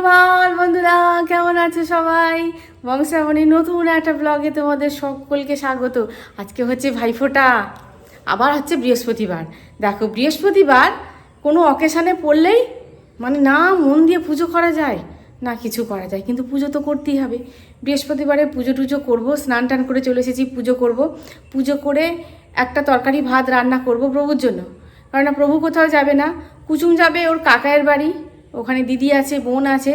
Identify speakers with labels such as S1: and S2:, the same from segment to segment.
S1: সুপ্রভাত বন্ধুরা, কেমন আছে সবাই? বংশাবনী নতুন একটা ব্লগে তোমাদের সকলকে স্বাগত। আজকে হচ্ছে ভাইফোঁটা, আবার হচ্ছে বৃহস্পতিবার। দেখো, বৃহস্পতিবার কোনো অকেশানে পড়লেই মানে না মন দিয়ে পুজো করা যায়, না কিছু করা যায়, কিন্তু পুজো তো করতেই হবে। বৃহস্পতিবারে পুজো টুজো করব, স্নান টান করে চলে এসেছি, পুজো করব। পুজো করে একটা তরকারি ভাত রান্না করব প্রভুর জন্য। কারণ প্রভু কোথাও যাবে না, কুচুম যাবে ওর কাকায়ের বাড়ি। ওখানে দিদি আছে, বোন আছে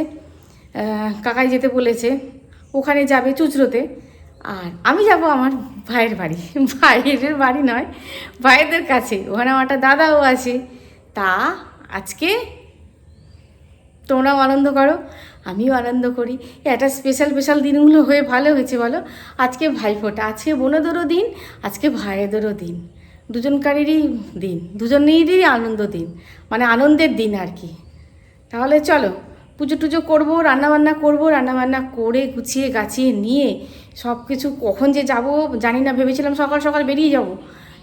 S1: কাকাই যেতে বলেছে, ওখানে যাবে চুচরোতে আর আমি যাব আমার ভাইয়ের বাড়ি। ভাইয়ের বাড়ি নয় ভাইয়েদের কাছে। ওখানে আমার একটা দাদাও আছে। তা আজকে তোমরাও আনন্দ করো, আমিও আনন্দ করি। একটা স্পেশাল স্পেশাল দিনগুলো হয়ে ভালো হয়েছে বলো? আজকে ভাইফোঁটা, আজকে বোনেদেরও দিন, আজকে ভাইয়েদেরও দিন। দুজনকারেরই দিন, দুজনেরই আনন্দ দিন মানে আনন্দের দিন আর কি। তাহলে চলো, পুজো টুজো করব রান্নাবান্না করব রান্নাবান্না করে গুছিয়ে গাছিয়ে নিয়ে সব কিছু কখন যে যাব জানি না, ভেবেছিলাম সকাল সকাল বেরিয়ে যাব।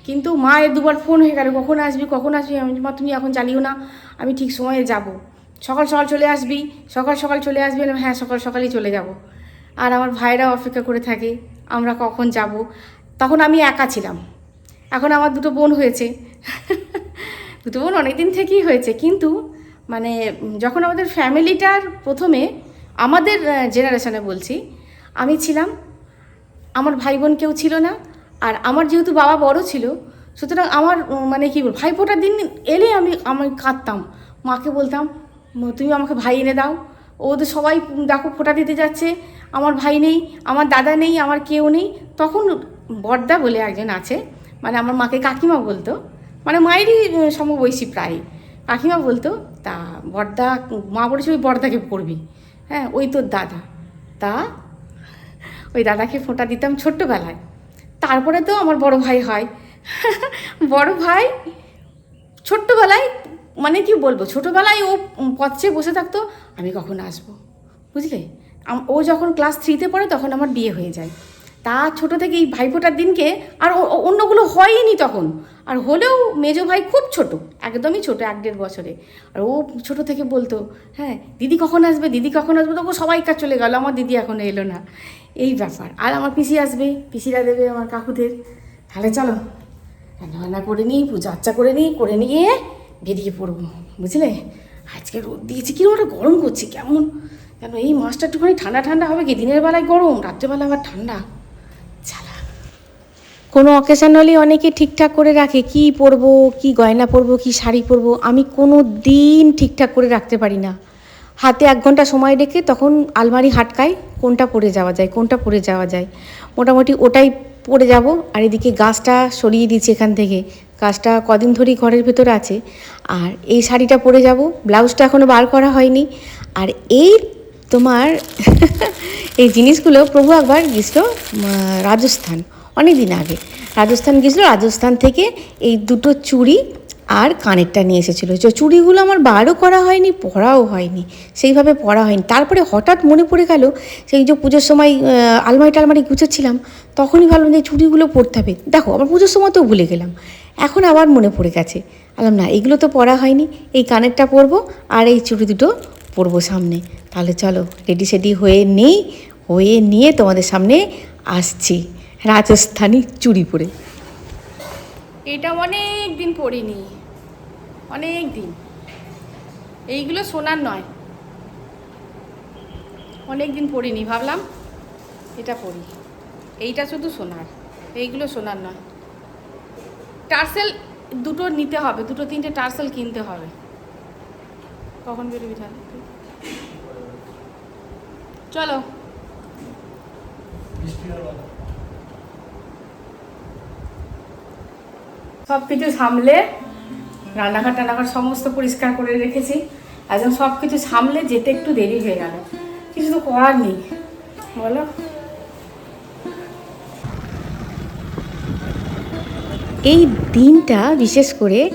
S1: কিন্তু মায়ের দুবার ফোন হয়ে গেল, কখন আসবি কখন আসবি? আমি মা, তুমি এখন জ্বালিও না, আমি ঠিক সময়ে যাব। সকাল সকাল চলে আসবি? সকাল সকাল চলে আসবি? হ্যাঁ সকাল সকালই চলে যাব। আর আমার ভাইরা অপেক্ষা করে থাকে, আমরা কখন যাব? তখন আমি একা ছিলাম। এখন আমার দুটো বোন হয়েছে। দুটো বোন অনেক দিন থেকেই হয়েছে, কিন্তু মানে যখন আমাদের ফ্যামিলিটার প্রথমে আমাদের জেনারেশনে বলছি আমি ছিলাম আমার ভাই বোন কেউ ছিল না আর আমার যেহেতু বাবা বড় ছিল সুতরাং আমার মানে কি বল ভাইফোঁটার দিন এলে আমি আমি কাঁদতাম। মাকে বলতাম তুমি আমাকে ভাই এনে দাও। ওদের সবাই উম, দেখো ফোঁটা দিতে যাচ্ছে আমার ভাই নেই আমার দাদা নেই আমার কেউ নেই। তখন বর্দা বলে একজন আছে মানে আমার মাকে কাকিমা বলতো মানে মায়েরই সমবয়সী প্রায়। কাকিমা বলতো, তা বর্দা, মা বলেছে ওই বর্দাকে পড়বি হ্যাঁ ওই তোর দাদা। তা? ওই দাদাকে ফোঁটা দিতাম ছোট্টবেলায়। তারপরে তো আমার বড় ভাই হয়। বড় ভাই? ছোট্টবেলায়? মানে কি বলব? ছোটোবেলায় ও পথে বসে থাকতো, আমি কখন আসব? বুঝলে? ও যখন ক্লাস থ্রিতে পড়ে, তখন আমার বিয়ে হয়ে যায়। তা ছোটো থেকে এই ভাইফোঁটার দিনকে আর অন্যগুলো হয়নি তখন। আর হলেও মেজো ভাই খুব ছোট, একদমই ছোট, এক দেড় বছরে। আর ও ছোট থেকে বলতো হ্যাঁ দিদি কখন আসবে? দিদি কখন আসবে? তখন সবাই কাজ চলে গেল? আমার দিদি এখনও এলো না। এই ব্যাপার। আর আমার পিসি আসবে, পিসিরা দেবে আমার কাকুদের। তাহলে চলো, রান্নাবান্না করে নিই, পূজা আচ্চা করে নিই, করে নিয়ে বেরিয়ে পড়ব, বুঝলে? আজকে রোদ দিয়েছি কীরকম একটা গরম করছে, কেমন? কেন এই মাছটা একটুখানি ঠান্ডা ঠান্ডা হবে কি? দিনের বেলায় গরম, রাত্রেবেলা আবার ঠান্ডা। কোনো অকেশন অনেকে ঠিকঠাক করে রাখে, কি পরবো, কি গয়না পরবো, কি শাড়ি পরবো, আমি কোনো দিন ঠিকঠাক করে রাখতে পারি না। হাতে এক ঘণ্টা সময় রেখে তখন আলমারি হাটকায় কোনটা পরে যাওয়া যায়, কোনটা পরে যাওয়া যায়। মোটামুটি ওটাই পরে যাব, আর এদিকে গাছটা সরিয়ে দিচ্ছি এখান থেকে। গাছটা কদিন ধরেই ঘরের ভেতরে আছে। আর এই শাড়িটা পরে যাব, ব্লাউজটা এখনও বার করা হয়নি। আর এই তোমার এই জিনিসগুলো প্রভু একবার গেছিল রাজস্থান। অনেক দিন আগে। রাজস্থান গেছিল রাজস্থান থেকে এই দুটো চুড়ি আর কানেরটা নিয়ে এসেছিল। যে চুড়িগুলো আমার বারও করা হয়নি, পরাও হয়নি, সেইভাবে পরা হয়নি। তারপরে হঠাৎ মনে পড়ে গেল, সেই যে পুজোর সময় আলমারি টালমারি গুছাচ্ছিলাম, তখনই ভাবলাম যে চুড়িগুলো পরতে হবে। দেখো, আবার পুজোর সময় তো ভুলে গেলাম। এখন আবার মনে পড়ে গেছে। বললাম, না, এগুলো তো পরা হয়নি, এই কানেরটা পরবো আর এই চুড়ি দুটো পরবো সামনে। তাহলে চলো রেডি সেডি হয়ে নেই, হয়ে নিয়ে তোমাদের সামনে আসছি। রাজস্থানি চুড়ি পরে এটা অনেক দিন পরিনি অনেক দিন। এইগুলো সোনার নয়। অনেক দিন পরিনি ভাবলাম এটা পরি এইটা শুধু সোনার এইগুলো সোনার নয়। টার্সেল দুটো নিতে হবে দুটো তিনটে টার্সেল কিনতে হবে। কখন বেরোবি তাহলে? চলো। সব কিছু সামলে রান্নাঘর টান্নাঘর সমস্ত পরিষ্কার করে রেখেছি। একদম সব কিছু সামলে যেতে একটু দেরি হয়ে গেল। কিছু তো করার নেই। বলো। এই দিনটা বিশেষ করে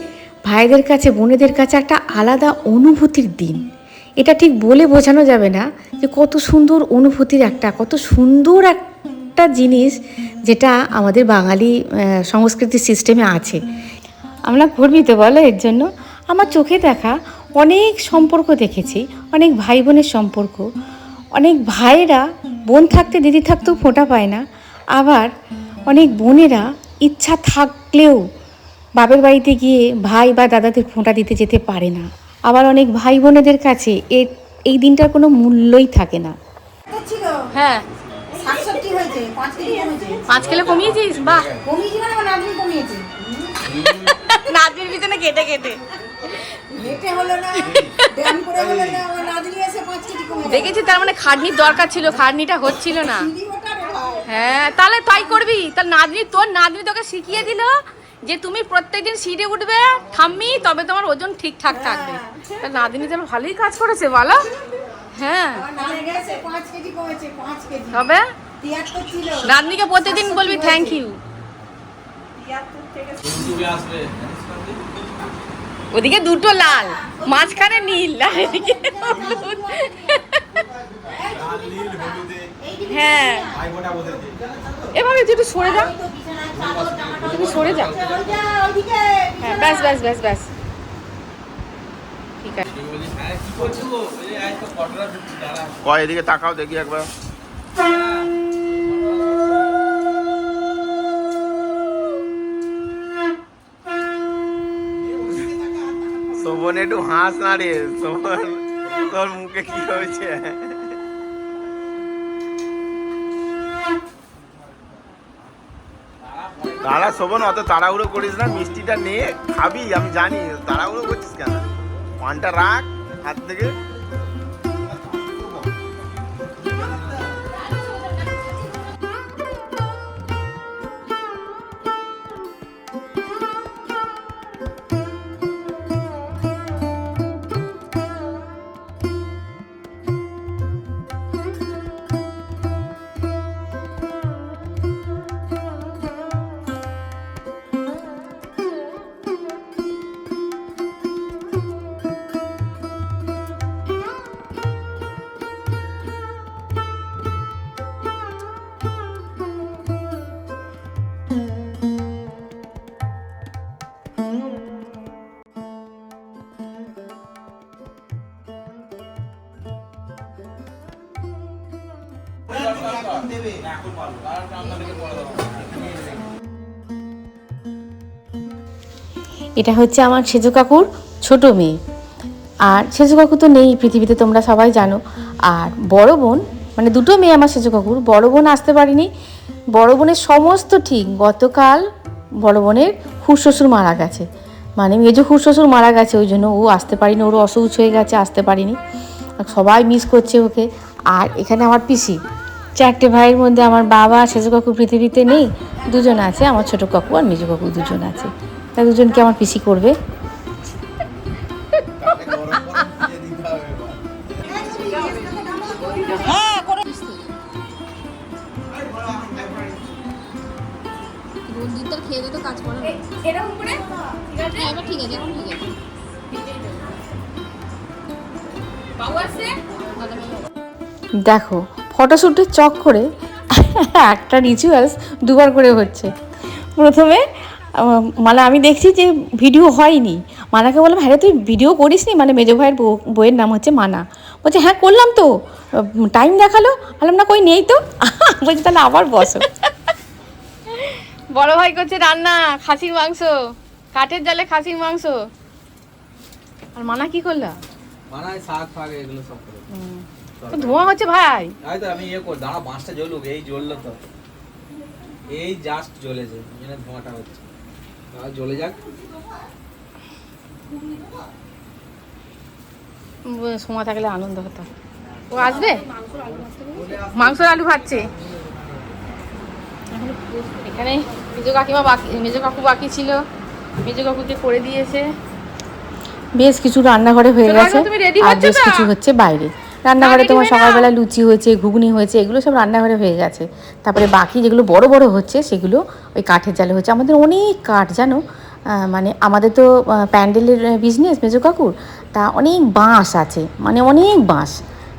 S1: ভাইদের কাছে, বোনেদের কাছে একটা আলাদা অনুভূতির দিন। এটা ঠিক বলে বোঝানো যাবে না যে কত সুন্দর অনুভূতির একটা, কত সুন্দর একটা জিনিস যেটা আমাদের বাঙালি সংস্কৃতি সিস্টেমে আছে। আমরা গর্বিত বলো এর জন্য। আমার চোখে দেখা
S2: অনেক সম্পর্ক দেখেছি, অনেক ভাই বোনের সম্পর্ক। অনেক ভাইয়েরা বোন থাকতে দিদি থাকতেও ফোঁটা পায় না। আবার অনেক বোনেরা ইচ্ছা থাকলেও বাপের বাড়িতে গিয়ে ভাই বা দাদাদের ফোঁটা দিতে যেতে পারে না। আবার অনেক ভাই বোনেদের কাছে এই দিনটার কোনো মূল্যই থাকে না। হ্যাঁ
S3: সাতষট্টি হয়েছে পাঁচ কেজি কমেছে।
S2: পাঁচ কিলো কমিয়েছিস? বাহ।
S3: কমিয়েছি মানে আমার নাতনি কমিয়েছে।
S2: নাতির পিছনে কেটে কেটে।
S3: হেঁটে হলো না ব্যায়াম করে হলো না আমার নাতনি এসে পাঁচ কেজি কমে
S2: দেখেছি তার মানে খাটনির দরকার ছিল খাটনিটা হচ্ছিল না। হ্যাঁ তাহলে তাই করবি? তার নাতনি তোর নাতনি তোকে শিখিয়ে দিল যে তুমি প্রত্যেকদিন সিঁড়ে উঠবে থামবি তবে তোমার ওজন ঠিকঠাক থাকবে। তার নাতনি তাহলে ভালোই কাজ করেছে বলো। হ্যাঁ। তবে? নাতনিকে প্রত্যেকদিন বলবি থ্যাংক ইউ ওদিকে দুটো লাল মাঝখানে নীল আর এদিকে হ্যাঁ। এভাবে তুই একটু সরে যা তুমি সরে যা
S3: ওই যে ওইদিকে
S2: হ্যাঁ ব্যাস ব্যাস ব্যাস ব্যাস।
S4: এদিকে তাকাও দেখি একবার। শোভন, একটু হাস না রে। শোভন, তোর মুখে কি হয়েছে? তারা শোভন, অত তাড়াহুড়ো করিস না, মিষ্টিটা নিয়ে খাবি, আমি জানি। তাড়াহুড়ো করছিস কেন? পানটা রাখ। হাত থেকে
S2: এটা হচ্ছে আমার সেজু কাকুর ছোট মেয়ে। আর সেজু কাকু তো নেই, পৃথিবীতে তোমরা সবাই জানো। আর বড় বোন মানে দুটো মেয়ে আমার সেজু কাকুর। বড় বোন আসতে পারিনি। বড় বোনের সমস্ত ঠিক। গতকাল বড় বোনের শ্বশুর মারা গেছে। মানে মেজো শ্বশুর মারা গেছে, ওই জন্য ও আসতে পারিনি। ওর অসুচ হয়ে গেছে, আসতে পারিনি। সবাই মিস করছে ওকে। আর এখানে আমার পিসি। চারটে ভাইয়ের মধ্যে আমার বাবা, সেজু কাকু পৃথিবীতে নেই। দুজন আছে, আমার ছোট কাকু আর মেজো কাকু দুজন আছে। তা দুজনকে আমার পিসি করবে।
S3: হ্যাঁ
S5: খেয়ে তো কাজ করে
S2: এরকম করে
S5: হ্যাঁ এবার ঠিক আছে এখন ঠিক আছে।
S2: বাবু আসছে
S5: দাদা ভাই
S2: দেখো ফটোশ্যুটের চক করে একটা রিচুয়ালস দুবার করে হচ্ছে। প্রথমে আহ, মানে আমি দেখছি যে ভিডিও হয়নি। মানাকে বললাম হ্যাঁ রে, তুই ভিডিও করিস নি? মানে মেজো ভাইয়ের বউ- বইয়ের নাম হচ্ছে মানা। বলছে হ্যাঁ করলাম তো। টাইম দেখাল। বললাম না কই নেই তো। বলছি তাহলে আবার বসো। বড় ভাই করছে রান্না খাসির মাংস। কাঠের জালে খাসির মাংস। আর মানা কি করলা?
S6: বানায় শাক ফাক এগুলো সব করে।
S2: তো ধোঁয়া হচ্ছে ভাই।
S6: তাই তো আমি ইয়ে করি দাঁড়া বাঁশটা জ্বলুক এই জ্বললো তো। এই জাস্ট জ্বলেছে ধোঁয়াটা হচ্ছে। জ্বলে যাক।
S2: সময় থাকলে আনন্দ হতো। ও আসবে? মাংস আলু ভাজছে। এখানে মেজো কাকিমা বাকি মেজো কাকু বাকি ছিল। মেজো কাকুকে করে দিয়েছে। বেশ কিছু রান্নাঘরে হয়ে গেছে। আর বেশ কিছু হচ্ছে বাইরে। রান্নাঘরে তোমার সকালবেলা লুচি হয়েছে ঘুগনি হয়েছে এগুলো সব রান্নাঘরে হয়ে গেছে। তারপরে বাকি যেগুলো বড় বড় হচ্ছে সেগুলো ওই কাঠের জালে হচ্ছে। আমাদের অনেক কাঠ জানো? মানে আমাদের তো প্যান্ডেলের বিজনেস মেজো কাকুর তা অনেক বাঁশ আছে। মানে অনেক বাঁশ।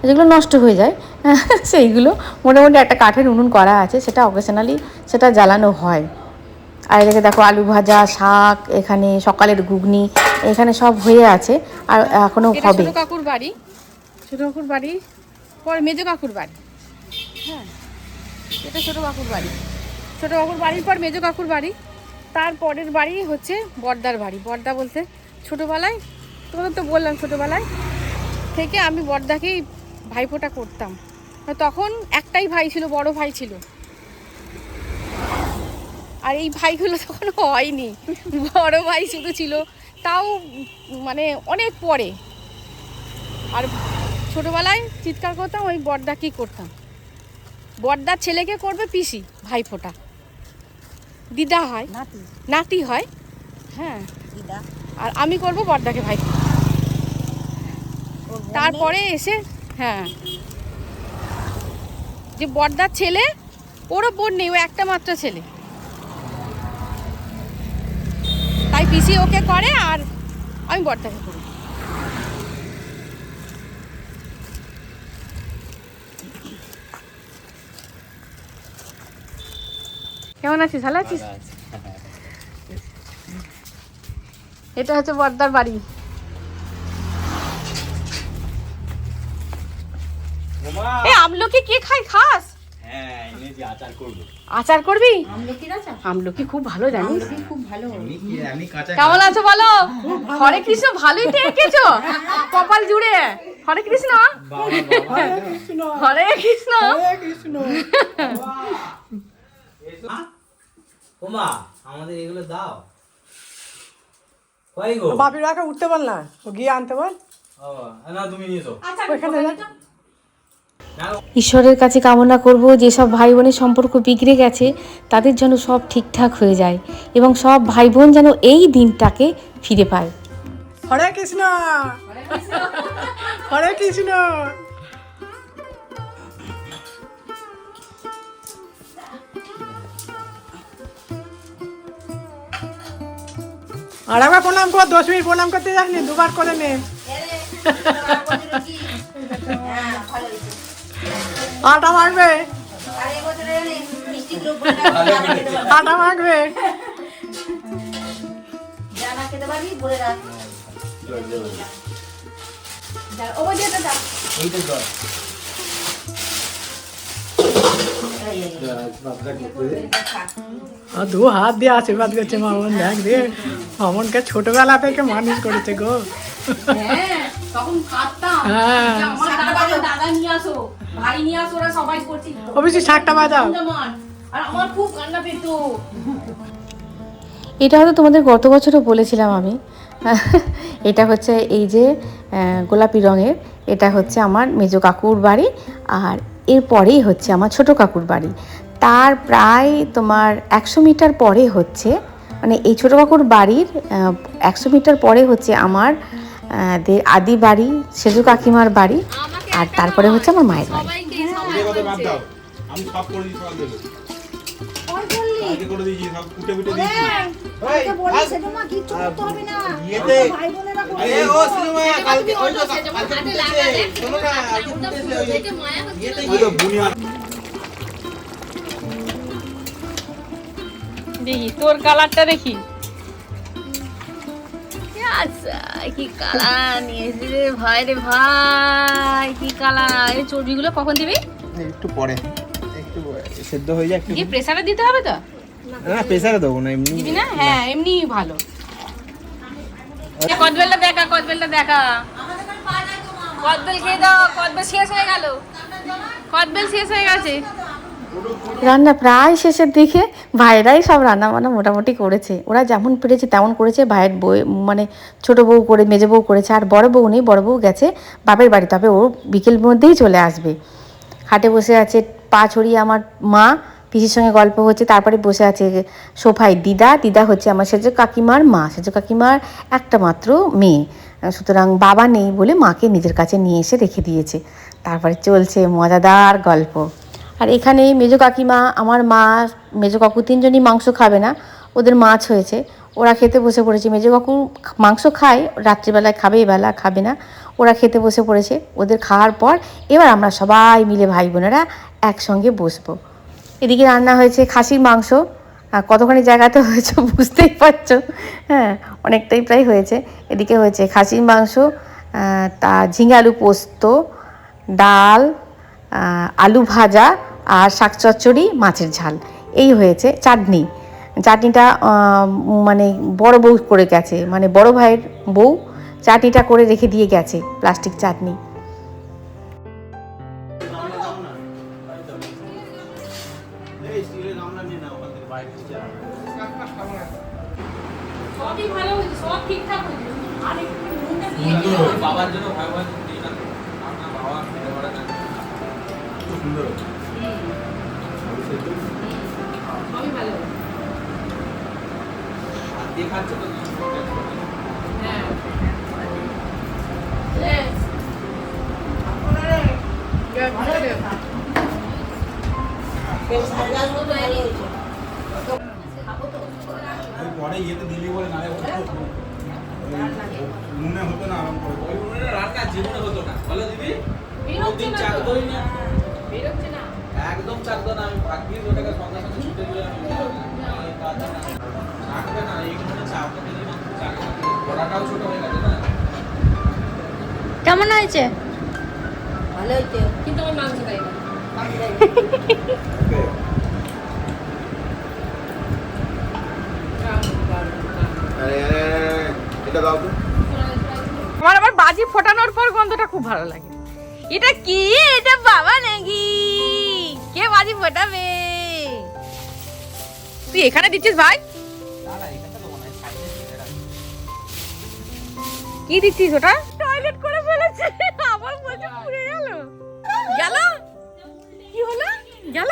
S2: যেগুলো নষ্ট হয়ে যায় সেইগুলো মোটামুটি একটা কাঠের উনুন করা আছে সেটা অকেশনালি সেটা জ্বালানো হয়। আর এদিকে দেখো আলু ভাজা শাক এখানে সকালের ঘুগনি এখানে সব হয়ে আছে আর এখনও
S1: এটা
S2: হবে।
S1: কাকুর বাড়ি। ছোট কাকুর বাড়ি, পরে মেজো কাকুর বাড়ি। হ্যাঁ এটা ছোট কাকুর বাড়ি। ছোট কাকুর বাড়ির পর মেজো কাকুর বাড়ি। তার পরের বাড়ি হচ্ছে বর্দার বাড়ি। বর্দা বলতে ছোটোবেলায়, তোমাদের তো বললাম ছোটোবেলায় থেকে আমি বর্দাকেই ভাইফোঁটা করতাম। তখন একটাই ভাই ছিল, বড় ভাই ছিল। আর এই ভাইগুলো তখন হয়নি। বড় ভাই শুধু ছিল, তাও মানে অনেক পরে। আর ছোটোবেলায় চিৎকার করতাম ওই বর্দা কি করতাম? বর্দার ছেলেকে করবে পিসি ভাইফোঁটা। দিদা হয়।
S3: নাতি।
S1: নাতি হয়। হ্যাঁ।
S3: দিদা।
S1: আর আমি করব বর্দাকে ভাই? তারপরে এসে হ্যাঁ। যে বর্দার ছেলে ওরও বোন নেই ও একটা মাত্র ছেলে। তাই পিসি ওকে করে আর আমি বর্দাকে করি। কেমন আছিস? ভালো আছিস? এটা হচ্ছে বর্দার বাড়ি। এ আমলকি কে খাই খাস।
S6: হ্যাঁ আচার করবি।
S3: আমলকির
S1: আমলকি খুব ভালো জানিস।
S3: খুব ভালো।
S6: এমনি কি আমি কাঁচা
S1: কেমন আছো বলো? হরে কৃষ্ণ ভালোই তো এঁকেছো কপাল জুড়ে। হরে কৃষ্ণ। হরে কৃষ্ণ।
S6: ওমা আমাদের এগুলো দাও। কই গো?
S3: বাপির রাখা উঠতে বল না। ও গিয়ে আনতে বল।
S6: ও, না তুমি নিয়ে এসো
S3: ওইখানে যা।
S2: ঈশ্বরের কাছে কামনা করব যেসব ভাই বোনের সম্পর্ক বিগড়ে গেছে তাদের যেন সব ঠিকঠাক হয়ে যায় এবং সব ভাই বোন যেন এই দিনটাকে ফিরে পায়।
S3: হরে কৃষ্ণ। হরে কৃষ্ণ। আর একবার প্রণাম কর, দশ মিনিট প্রণাম করতে যাসনি, দুবার করে নে। আটা মাখবে? আটা মাখবে? আর দু হাত দিয়ে আশীর্বাদ করছে মামন দেখ দিয়ে মামনকে ছোটবেলা থেকে মানুষ করেছে গো।
S1: হ্যাঁ
S3: হ্যাঁ। অবশ্যই শাকটা বাজাও।
S1: কান্না পেতো।
S2: এটা হয়তো তোমাদের গত বছরও বলেছিলাম আমি। এটা হচ্ছে এই যে গোলাপি রঙের এটা হচ্ছে আমার মেজো কাকুর বাড়ি। আর এরপরেই হচ্ছে আমার ছোট কাকুর বাড়ি। তার প্রায় তোমার একশো মিটার পরে হচ্ছে মানে এই ছোট কাকুর বাড়ির একশো মিটার পরে হচ্ছে আমার আদি বাড়ি সেজু কাকিমার বাড়ি আর তারপরে হচ্ছে আমার মায়ের বাড়ি।
S7: সব করে দিয়েছি আগে করে দিয়েছি। সব কুটে কুটে দিয়েছি ইয়েতে আরে ও সিনেমা কালকে ওই তো কালকে শোনো না আজকে কুটেছে ওই ইয়েতে ওই তো বুনিয়াদ
S1: দেখি তোর কালারটা দেখি। আচ্ছা কি কালার নিয়েছি রে ভাই রে ভাই কি কালার? এই চর্বিগুলো কখন দিবি?
S4: একটু পরে একটু সেদ্ধ হয়ে যায় একটু
S1: প্রেসারে দিতে হবে তো?
S4: না প্রেসারে দেবো না এমনি
S1: দিবি না? হ্যাঁ এমনি ভালো। কদবেলটা দেখা কদবেলটা দেখা। কদবেল খেয়ে দাও কদবেল শেষ হয়ে গেল। কদবেল শেষ হয়ে গেছে।
S2: রান্না প্রায় শেষের দিকে ভাইরাই সব রান্না বান্না মোটামুটি করেছে। ওরা যেমন পেরেছে তেমন করেছে ভাইয়ের বউ মানে ছোট বউ করে মেজে বউ করেছে আর বড় বউ নেই বড় বউ গেছে বাপের বাড়ি তবে ও বিকেল মধ্যেই চলে আসবে। হাটে বসে আছে পা ছড়িয়ে আমার মা পিসির সঙ্গে গল্প হচ্ছে, তারপরে বসে আছে সোফায় দিদা দিদা হচ্ছে আমার সেজো কাকিমার মা, সেজো কাকিমার একটা মাত্র মেয়ে। সুতরাং বাবা নেই বলে মাকে নিজের কাছে নিয়ে এসে রেখে দিয়েছে। তারপরে চলছে মজাদার গল্প। আর এখানে মেজো কাকিমা, আমার মা, মেজো কাকু তিনজনই মাংস খাবে না, ওদের মাছ হয়েছে। ওরা খেতে বসে পড়েছে। মেজো কাকু মাংস খায়, রাত্রিবেলায় খাবে, এবেলা খাবে না। ওরা খেতে বসে পড়েছে। ওদের খাওয়ার পর এবার আমরা সবাই মিলে ভাই বোনেরা একসঙ্গে বসবো। এদিকে রান্না হয়েছে খাসির মাংস। কতখানি জায়গাতে হয়েছে বুঝতেই পারছ। হ্যাঁ অনেকটাই প্রায় হয়েছে। এদিকে হয়েছে খাসির মাংস তা ঝিঙে আলু পোস্ত, ডাল আলু ভাজা আর শাক চচ্চড়ি, মাছের ঝাল। এই হয়েছে চাটনি। চাটনিটা মানে বড় বউ করে গেছে মানে বড় ভাইয়ের বউ চাটনিটা করে রেখে দিয়ে গেছে, প্লাস্টিক চাটনি।
S6: সুন্দর বাবার জন্য দিই না আপনার বাবা পারে
S4: সুন্দর হচ্ছে।
S1: ভালো
S6: হাত দিয়ে খাচ্ছে তো
S4: পরে দিলি বলে নালে নুনে হতো না আরাম করে।
S6: ওই উনুনে রান্না জীবনে হতো না। বলো দিদি কোনদিন
S1: না
S6: চাক দই না?
S1: বেরোচ্ছে না?
S6: একদম চাক দো না আমি ভাগ্যিস ওটাকে সঙ্গে সঙ্গে ছুটে দিলে আমি কাজটা না। চাকবে না এই চাপ দিলে না চাক বড়াটাও ছোট হয়ে গেছে না?
S5: কেমন হয়েছে?
S1: ভালো হয়েছে কিন্তু আমার মাংস খাই না
S4: আরে আরে আরে, এটা দাও তো।
S1: আমার আবার বাজি ফোটানোর পর গন্ধটা খুব ভালো লাগে। এটা কি? এটা বাবা নাকি? কে বাজি ফোটাবে? তুই এখানে দিচ্ছিস ভাই। কি দিচ্ছিস ওটা? টয়লেট করে ফেলেছে। আবার বলছে পুড়ে গেল। গেল? কি হলো? গেল?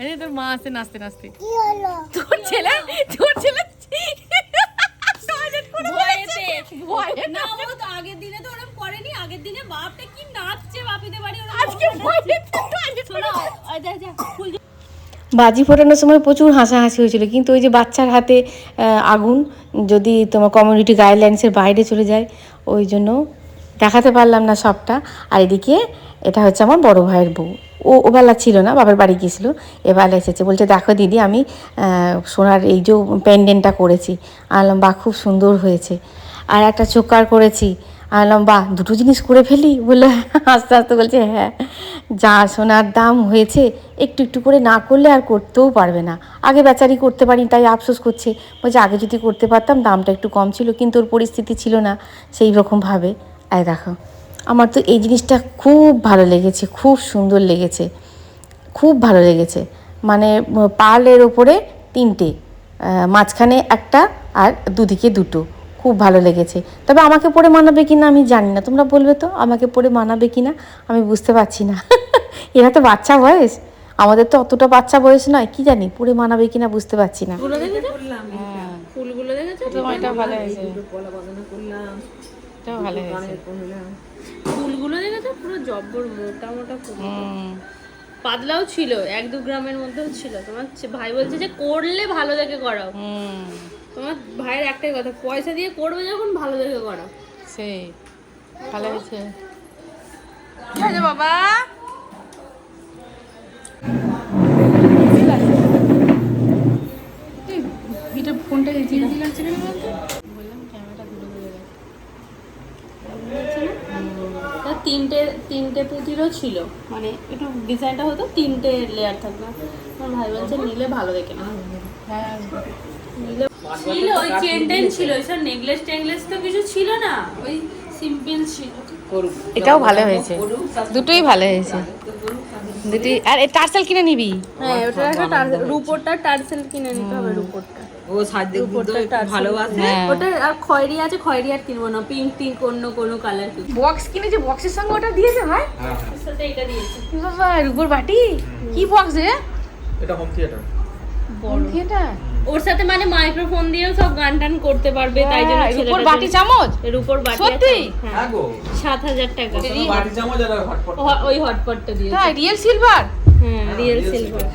S1: আরে তোর মা নাচতে নাচতে। কি হলো? তোর ছেলে তোর ছেলে টয়লেট করে ফেলেছে ভয়ে না
S5: না ও তো আগের দিনে তো ওরকম করেনি আগের দিনে বাপটা কি নাচছে বাপিদের বাড়ি
S1: আজকে ভয়ে টয়লেট করে
S5: শোনো, ওই যা যা ফুল
S2: বাজি ফোটানোর সময় প্রচুর হাসাহাসি হয়েছিল কিন্তু ওই যে বাচ্চার হাতে আগুন যদি তোমার কমিউনিটি গাইডলাইন্সের বাইরে চলে যায় ওই জন্য দেখাতে পারলাম না সবটা। আর এদিকে এটা হচ্ছে আমার বড় ভাইয়ের বউ। ও ওবেলা ছিল না, বাবার বাড়ি গিয়েছিল। এবেলা এসেছে, বলছে, দেখো দিদি, আমি সোনার এই যে পেন্ডেন্টটা করেছি আনলাম বা খুব সুন্দর হয়েছে। আর একটা চোকার করেছি আনলাম বাহ দুটো জিনিস করে ফেলি। বলে আস্তে আস্তে বলছে হ্যাঁ যা সোনার দাম হয়েছে, একটু একটু করে না করলে আর করতেও পারবে না। আগে বেচারি করতে পারি তাই আফসোস করছে। বলছে, আগে যদি করতে পারতাম, দামটা একটু কম ছিল, কিন্তু ওর পরিস্থিতি ছিল না। সেই রকমভাবে আয় দেখো আমার তো এই জিনিসটা খুব ভালো লেগেছে খুব সুন্দর লেগেছে খুব ভালো লেগেছে। মানে উম, পার্লের ওপরে তিনটে মাঝখানে একটা আর দুদিকে দুটো। খুব ভালো লেগেছে। তবে আমাকে পরে মানাবে কি না আমি জানি না। তোমরা বলবে তো আমাকে পরে মানাবে কি না আমি বুঝতে পারছি না। এরা তো বাচ্চা বয়স। আমাদের তো অতটা বাচ্চা বয়স নয়। কি জানি পরে মানাবে কি না বুঝতে পারছি না।
S1: ফুলগুলো দেখেছ?
S2: ভালো হয়েছে। ভালো হয়েছে।
S5: ফুলগুলো দেখেছ? পুরো জব্বর মোটা মোটা ফুল পাতলাও ছিল এক দু গ্রামের মধ্যেও ছিল। তোমার ভাই বলছে যে করলে ভালো দেখে করাও। তোমার ভাইয়ের একটাই কথা পয়সা দিয়ে করবে যখন ভালো দেখে করাও।
S2: সেই ভালো হয়েছে।
S1: বাবা
S5: তিনটে পুঁতিরও ছিল। মানে একটু ডিজাইনটা হতো তিনটে লেয়ার থাকবে আমার ভাই বলছে নিলে ভালো দেখে না নিলে ছিল ওই চেন টেন ছিল ওইসব নেকলেস টেকলেস তো কিছু ছিল না ওই সিম্পল ছিল।
S2: এটাও ভালো হয়েছে। দুটোই ভালো হয়েছে। দুটোই আর টার্সেল কিনে নিবি?
S5: হ্যাঁ ওটা একটা রুপোরটা টার্সেল কিনে নিতে হবে রুপোরটা।
S7: ও ভালোবাসে।
S2: হ্যাঁ।
S5: ওটা আর খয়েরি আছে খয়েরি আর কিনবো না পিঙ্ক পিঙ্ক অন্য কোনো কালার
S1: বক্স কিনেছে বক্সের সঙ্গে ওটা দিয়েছে ভাই?
S5: সাথে এটা দিয়েছে।
S1: বাবা রূপোর বাটি? কি বক্স রে?
S6: এটা হোম থিয়েটার
S1: বড়। থিয়েটার
S5: ওর সাথে মানে মাইক্রোফোন দিয়েও সব গান টান করতে পারবে তাই জন্য
S1: রূপোর বাটি চামচ?
S5: এর উপর বাটি
S1: সত্যি?
S5: হ্যাঁ।
S6: হ্যাঁ গো।
S5: সাত হাজার টাকা।
S6: বাটি চামচ আর হটপট
S5: ওই হটপটটা দিয়েছে।
S1: তাই রিয়েল সিলভার
S5: হ্যাঁ রিয়েল সিলভার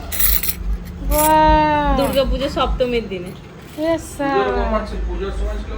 S5: দুর্গা পুজো সপ্তমীর দিনে।
S6: পুজোর ব্যাপার ছিল, পুজোর সময় ছিল